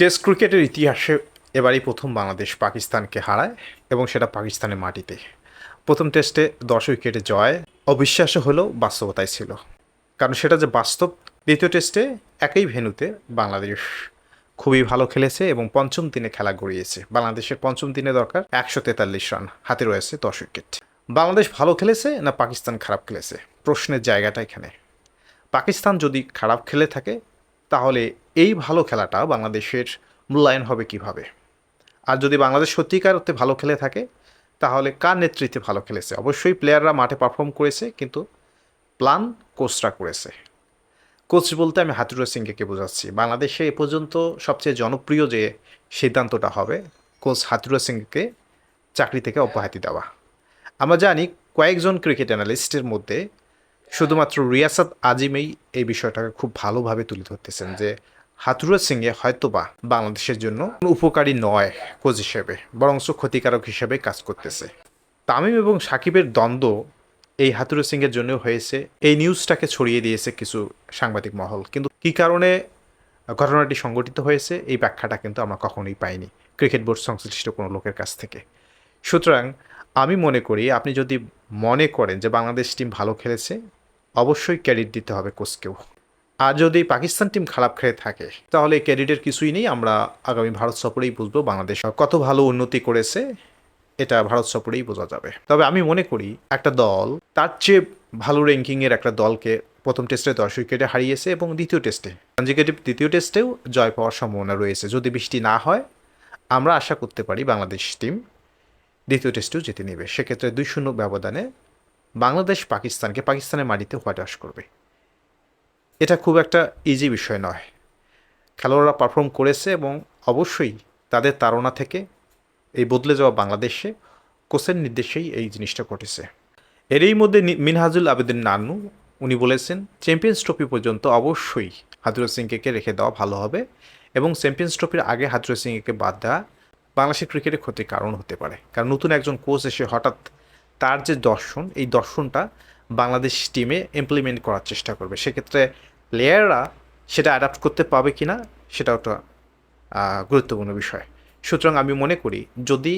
Test ক্রিকেটের ইতিহাসে এবারই প্রথম বাংলাদেশ পাকিস্তানকে হারায় এবং সেটা পাকিস্তানের মাটিতে। প্রথম টেস্টে দশ উইকেটে জয়, অবিশ্বাস্য হলেও বাস্তবতায় ছিল। কারণ সেটা যে বাস্তব, দ্বিতীয় টেস্টে একই ভেন্যুতে বাংলাদেশ খুবই ভালো খেলেছে এবং পঞ্চম দিনে খেলা গড়িয়েছে। বাংলাদেশের পঞ্চম দিনে দরকার একশো তেতাল্লিশ রান, হাতে রয়েছে দশ উইকেট। বাংলাদেশ ভালো খেলেছে না পাকিস্তান খারাপ খেলেছে? প্রশ্নের জায়গাটা এখানে। পাকিস্তান যদি খারাপ খেলে থাকে তাহলে এই ভালো খেলাটা বাংলাদেশের মূল্যায়ন হবে কীভাবে? আর যদি বাংলাদেশ সত্যিকার অর্থে ভালো খেলে থাকে, তাহলে কার নেতৃত্বে ভালো খেলেছে? অবশ্যই প্লেয়াররা মাঠে পারফর্ম করেছে, কিন্তু প্ল্যান কোচরা করেছে। কোচ বলতে আমি হাতুরা সিংকে বোঝাচ্ছি? বাংলাদেশে এ পর্যন্ত সবচেয়ে জনপ্রিয় যে সিদ্ধান্তটা হবে কোচ হাতুরা সিংকে চাকরি থেকে অব্যাহতি দেওয়া। আমরা জানি কয়েকজন ক্রিকেট অ্যানালিস্টের মধ্যে শুধুমাত্র রিয়াসাত আজিমেই এই বিষয়টাকে খুব ভালোভাবে তুলে ধরতেছেন যে হাতুরা সিংয়ে হয়তোবা বাংলাদেশের জন্য উপকারী নয় কোচ হিসেবে, বরঞ্চ ক্ষতিকারক হিসেবে কাজ করতেছে। তামিম এবং সাকিবের দ্বন্দ্ব এই হাতুরা সিংয়ের জন্য হয়েছে। এই নিউজটাকে ছড়িয়ে দিয়েছে কিছু সাংবাদিক মহল। কিন্তু কি কারণে ঘটনাটি সংঘটিত হয়েছে, এই ব্যাখ্যাটা কিন্তু আমরা কখনোই পাইনি ক্রিকেট বোর্ড সংশ্লিষ্ট কোনো লোকের কাছ থেকে। সুতরাং আমি মনে করি, আপনি যদি মনে করেন যে বাংলাদেশ টিম ভালো খেলেছে অবশ্যই ক্রেডিট দিতে হবে কোচকেও। আর যদি পাকিস্তান টিম খারাপ খেলে থাকে, তাহলে ক্রেডিটের কিছুই নেই। আমরা আগামী ভারত সফরেই বুঝব বাংলাদেশ কত ভালো উন্নতি করেছে, এটা ভারত সফরেই বোঝা যাবে। তবে আমি মনে করি, একটা দল, তার চেয়ে ভালো র্যাঙ্কিংয়ের একটা দলকে প্রথম টেস্টে দশ উইকেটে হারিয়েছে এবং দ্বিতীয় টেস্টে কনজিকেটিভ দ্বিতীয় টেস্টেও জয় পাওয়ার সম্ভাবনা রয়েছে। যদি বৃষ্টি না হয়, আমরা আশা করতে পারি বাংলাদেশ টিম দ্বিতীয় টেস্টেও জিতে নেবে। সেক্ষেত্রে দুই শূন্য ব্যবধানে বাংলাদেশ পাকিস্তানকে পাকিস্তানের মাটিতে হোয়াইট ওয়াশ করবে। এটা খুব একটা ইজি বিষয় নয়। খেলোয়াড়রা পারফর্ম করেছে এবং অবশ্যই তাদের তাড়না থেকে এই বদলে যাওয়া বাংলাদেশে কোচের নির্দেশেই এই জিনিসটা ঘটেছে। এরই মধ্যে মিনহাজুল আবেদিন নানু উনি বলেছেন চ্যাম্পিয়ন্স ট্রফি পর্যন্ত অবশ্যই হাতুরা সিংকে রেখে দেওয়া ভালো হবে এবং চ্যাম্পিয়ন্স ট্রফির আগে হাতুরা সিংকে বাদ দেওয়া বাংলাদেশের ক্রিকেটের ক্ষতির কারণ হতে পারে। কারণ নতুন একজন কোচ এসে হঠাৎ তার যে দর্শন, এই দর্শনটা বাংলাদেশ টিমে ইমপ্লিমেন্ট করার চেষ্টা করবে। সেক্ষেত্রে প্লেয়াররা সেটা অ্যাডাপ্ট করতে পাবে কি না সেটা একটা গুরুত্বপূর্ণ বিষয়। সুতরাং আমি মনে করি, যদি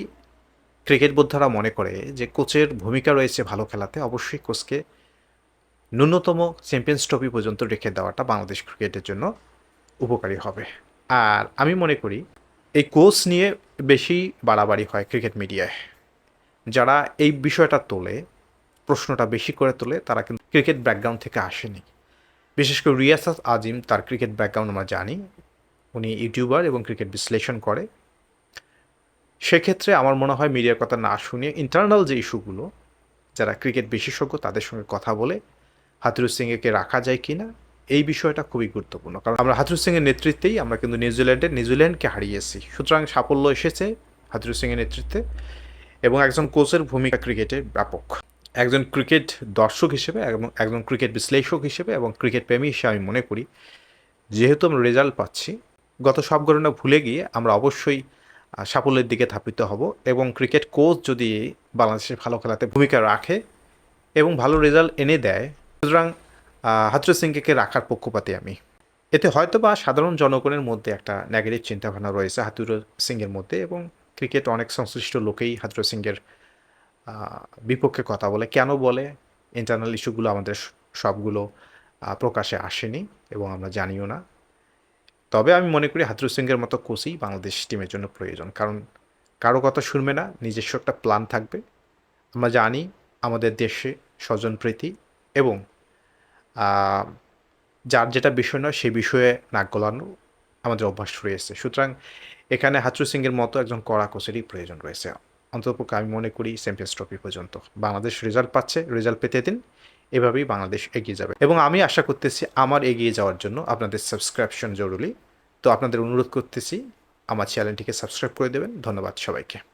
ক্রিকেট বোদ্ধারা মনে করে যে কোচের ভূমিকা রয়েছে ভালো খেলাতে, অবশ্যই কোচকে ন্যূনতম চ্যাম্পিয়ন্স ট্রফি পর্যন্ত রেখে দেওয়াটা বাংলাদেশ ক্রিকেটের জন্য উপকারী হবে। আর আমি মনে করি, এই কোচ নিয়ে বেশি বাড়াবাড়ি হয় ক্রিকেট মিডিয়ায় যারা এই বিষয়টা তোলে, প্রশ্নটা বেশি করে তোলে, তারা কিন্তু ক্রিকেট ব্যাকগ্রাউন্ড থেকে আসেনি। বিশেষ করে রিয়াসাত আজিম, তার ক্রিকেট ব্যাকগ্রাউন্ড আমরা জানি। উনি ইউটিউবার এবং ক্রিকেট বিশ্লেষণ করে। সেক্ষেত্রে আমার মনে হয় মিডিয়ার কথা না শুনিয়ে ইন্টারনাল যে ইস্যুগুলো, যারা ক্রিকেট বিশেষজ্ঞ, তাদের সঙ্গে কথা বলে হাতুরু সিংকে রাখা যায় কি না এই বিষয়টা খুবই গুরুত্বপূর্ণ। কারণ আমরা হাতুরু সিংয়ের নেতৃত্বেই আমরা কিন্তু নিউজিল্যান্ডে, নিউজিল্যান্ডকে হারিয়েছি। সুতরাং সাফল্য এসেছে হাতুরু সিংয়ের নেতৃত্বে। এবং একজন কোচের ভূমিকা ক্রিকেটে ব্যাপক। একজন ক্রিকেট দর্শক হিসেবে এবং একজন ক্রিকেট বিশ্লেষক হিসেবে এবং ক্রিকেট প্রেমী হিসেবে আমি মনে করি, যেহেতু আমরা রেজাল্ট পাচ্ছি, গত সব ঘটনা ভুলে গিয়ে আমরা অবশ্যই সাফল্যের দিকে ধাপিত হব এবং ক্রিকেট কোচ যদি বাংলাদেশের ভালো খেলাতে ভূমিকা রাখে এবং ভালো রেজাল্ট এনে দেয়, সুতরাং হাতুর সিংকে রাখার পক্ষপাতে আমি। এতে হয়তো বা সাধারণ জনগণের মধ্যে একটা নেগেটিভ চিন্তাভাবনা রয়েছে হাতুর সিংয়ের মধ্যে এবং ক্রিকেট অনেক সংশ্লিষ্ট লোকেই হাতুর সিংয়ের বিপক্ষে কথা বলে। কেন বলে? ইন্টারনাল ইস্যুগুলো আমাদের সবগুলো প্রকাশে আসেনি এবং আমরা জানিও না। তবে আমি মনে করি হাতুর সিংয়ের মতো কোচই বাংলাদেশ টিমের জন্য প্রয়োজন। কারণ কারও কথা শুনবে না, নিজস্ব একটা প্ল্যান থাকবে। আমরা জানি আমাদের দেশে স্বজনপ্রীতি এবং যার যেটা বিষয় নয় সেই বিষয়ে নাক গলানো আমাদের অভ্যাস রয়েছে। সুতরাং এখানে হাচু সিংয়ের মতো একজন কড়া কোচেরই প্রয়োজন রয়েছে। অন্ততপক্ষে আমি মনে করি চ্যাম্পিয়ন্স ট্রফি পর্যন্ত। বাংলাদেশ রেজাল্ট পাচ্ছে রেজাল্ট পেতে দিন। এভাবেই বাংলাদেশ এগিয়ে যাবে। এবং আমি আশা করতেছি আমার এগিয়ে যাওয়ার জন্য আপনাদের সাবস্ক্রিপশন জরুরি। তো আপনাদের অনুরোধ করতেছি, আমার চ্যানেলটিকে সাবস্ক্রাইব করে দেবেন। ধন্যবাদ সবাইকে।